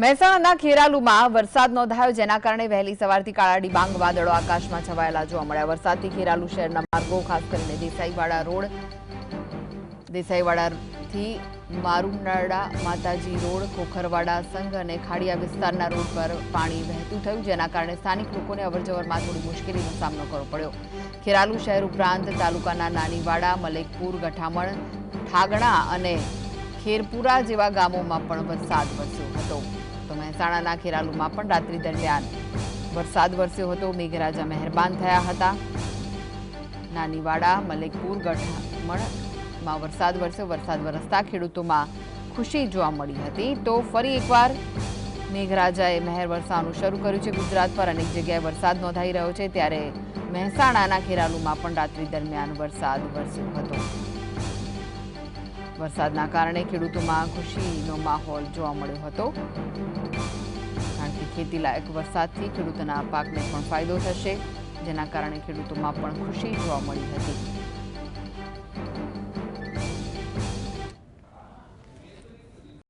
મહેસાણાના ખેરાલુમાં વરસાદ નોંધાયો, જેના કારણે વહેલી સવારથી કાળા ડિબાંગ વાદળો આકાશમાં છવાયેલા જોવા મળ્યા. વરસાદથી ખેરાલુ શહેરના માર્ગો, ખાસ કરીને દેસાઈવાડા રોડ, દેસાઈવાડાથી મારુનાડા, માતાજી રોડ, ખોખરવાડા સંઘ અને ખાડિયા વિસ્તારના રોડ પર પાણી વહેતું થયું, જેના કારણે સ્થાનિક લોકોને અવરજવરમાં થોડી મુશ્કેલીનો સામનો કરવો પડ્યો. ખેરાલુ શહેર ઉપરાંત તાલુકાના નાનીવાડા, મલેકપુર, ગઠામણ, ઠાગણા અને ખેરપુરા જેવા ગામોમાં પણ વરસાદ વરસ્યો હતો. તો મહેસાણાના ખેરાલુમાં પણ રાત્રિ દરમિયાન વરસાદ વરસ્યો હતો. મેઘરાજા મહેરબાન થયા હતા. નાનીવાડા, મલેકપુર, ગઢમણમાં વરસાદ વરસ્યો. વરસાદ વરસતા ખેડૂતોમાં ખુશી જોવા મળી હતી. તો ફરી એકવાર મેઘરાજાએ મહેર વરસાવવાનું શરૂ કર્યું છે ગુજરાત પર. અનેક જગ્યાએ વરસાદ નોંધાઈ રહ્યો છે. ત્યારે મહેસાણાના ખેરાલુમાં પણ રાત્રિ દરમિયાન વરસાદ વરસ્યો હતો. વરસાદના કારણે ખેડૂતોમાં ખુશીનો માહોલ જોવા મળ્યો હતો. કારણ કે ખેતીલાયક વરસાદથી ખેડૂતોના પાકને પણ ફાયદો થશે, જેના કારણે ખેડૂતોમાં પણ ખુશી જોવા મળી હતી.